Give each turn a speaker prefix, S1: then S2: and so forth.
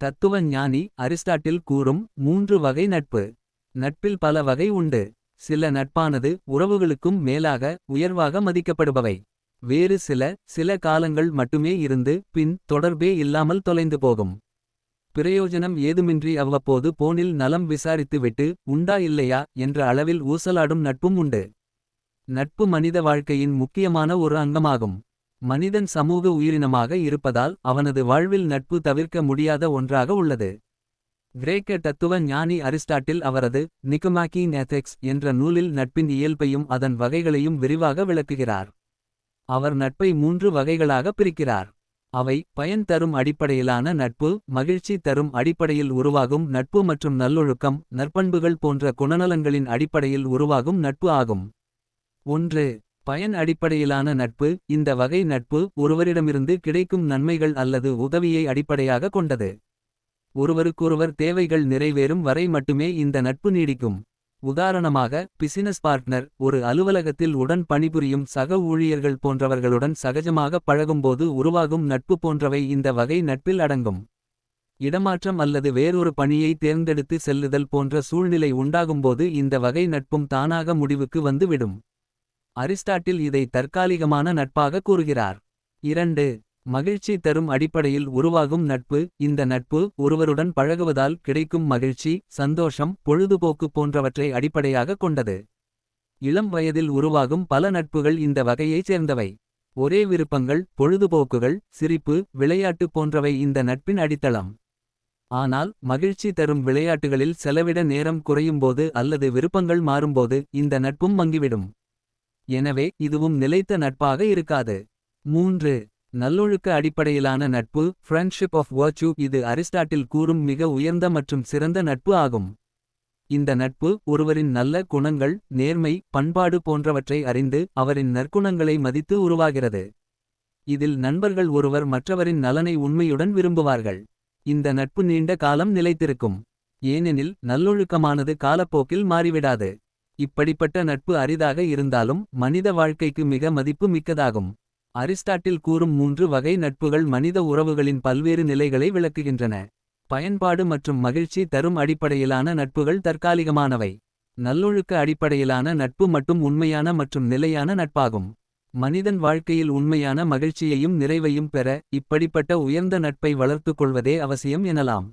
S1: தத்துவ ஞானி அரிஸ்டாட்டில் கூறும் மூன்று வகை நட்பு. நட்பில் பல வகை உண்டு. சில நட்பானது உறவுகளுக்கும் மேலாக உயர்வாக மதிக்கப்படுபவை. வேறு சில சில காலங்கள் மட்டுமே இருந்து பின் தொடர்பே இல்லாமல் தொலைந்து போகும். பிரயோஜனம் ஏதுமின்றி அவ்வப்போது போனில் நலம் விசாரித்துவிட்டு உண்டா இல்லையா என்ற அளவில் ஊசலாடும் நட்பும் உண்டு. நட்பு மனித வாழ்க்கையின் முக்கியமான ஒரு அங்கமாகும். மனிதன் சமூக உயிரினமாக இருப்பதால் அவனது வாழ்வில் நட்பு தவிர்க்க முடியாத ஒன்றாக உள்ளது. கிரேக்க தத்துவ ஞானி அரிஸ்டாட்டில் அவரது நிக்கமாக்கி நேதெக்ஸ் என்ற நூலில் நட்பின் இயல்பையும் அதன் வகைகளையும் விரிவாக விளக்குகிறார். அவர் நட்பை மூன்று வகைகளாக பிரிக்கிறார். அவை பயன் தரும் அடிப்படையிலான நட்பு மகிழ்ச்சி தரும் அடிப்படையில் உருவாகும் நட்பு மற்றும் நல்லொழுக்கம் நற்பண்புகள் போன்ற குணநலன்களின் அடிப்படையில் உருவாகும் நட்பு ஆகும். ஒன்று பயன் அடிப்படையிலான நட்பு இந்த வகை நட்பு ஒருவரிடமிருந்து கிடைக்கும் நன்மைகள் அல்லது உதவியை அடிப்படையாக கொண்டது. ஒருவருக்கொருவர் தேவைகள் நிறைவேறும் வரை மட்டுமே இந்த நட்பு நீடிக்கும். உதாரணமாக பிசினஸ் பார்ட்னர் ஒரு அலுவலகத்தில் உடன் பணிபுரியும் சக ஊழியர்கள் போன்றவர்களுடன் சகஜமாக பழகும்போது உருவாகும் நட்பு போன்றவை இந்த வகை நட்பில் அடங்கும். இடமாற்றம் அல்லது வேறொரு பணியை தேர்ந்தெடுத்து செல்லுதல் போன்ற சூழ்நிலை உண்டாகும்போது இந்த வகை நட்பும் தானாக முடிவுக்கு வந்துவிடும். அரிஸ்டாட்டில் இதை தற்காலிகமான நட்பாக கூறுகிறார். இரண்டு மகிழ்ச்சி தரும் அடிப்படையில் உருவாகும் நட்பு. இந்த நட்பு ஒருவருடன் பழகுவதால் கிடைக்கும் மகிழ்ச்சி சந்தோஷம் பொழுதுபோக்கு போன்றவற்றை அடிப்படையாக கொண்டது. இளம் வயதில் உருவாகும் பல நட்புகள் இந்த வகையைச் சேர்ந்தவை. ஒரே விருப்பங்கள் பொழுதுபோக்குகள் சிரிப்பு விளையாட்டு போன்றவை இந்த நட்பின் அடித்தளம். ஆனால் மகிழ்ச்சி தரும் விளையாட்டுகளில் செலவிட நேரம் குறையும்போது அல்லது விருப்பங்கள் மாறும்போது இந்த நட்பும் மங்கிவிடும். எனவே இதுவும் நிலைத்த நட்பாக இருக்காது. மூன்று நல்லொழுக்க அடிப்படையிலான நட்பு ஃப்ரெண்ட்ஷிப் ஆஃப் வர்ச்சு இது அரிஸ்டாட்டில் கூறும் மிக உயர்ந்த மற்றும் சிறந்த நட்பு ஆகும். இந்த நட்பு ஒருவரின் நல்ல குணங்கள் நேர்மை பண்பாடு போன்றவற்றை அறிந்து அவரின் நற்குணங்களை மதித்து உருவாகிறது. இதில் நண்பர்கள் ஒருவர் மற்றவரின் நலனை உண்மையுடன் விரும்புவார்கள். இந்த நட்பு நீண்ட காலம் நிலைத்திருக்கும். ஏனெனில் நல்லொழுக்கமானது காலப்போக்கில் மாறிவிடாது. இப்படிப்பட்ட நட்பு அரிதாக இருந்தாலும் மனித வாழ்க்கைக்கு மிக மதிப்பு மிக்கதாகும். அரிஸ்டாட்டில் கூறும் மூன்று வகை நட்புகள் மனித உறவுகளின் பல்வேறு நிலைகளை விளக்குகின்றன. பயன்பாடு மற்றும் மகிழ்ச்சி தரும் அடிப்படையிலான நட்புகள் தற்காலிகமானவை. நல்லொழுக்க அடிப்படையிலான நட்பு மட்டும் உண்மையான மற்றும் நிலையான நட்பாகும். மனிதன் வாழ்க்கையில் உண்மையான மகிழ்ச்சியையும் நிறைவையும் பெற இப்படிப்பட்ட உயர்ந்த நட்பை வளர்த்துக் கொள்வதே அவசியம் எனலாம்.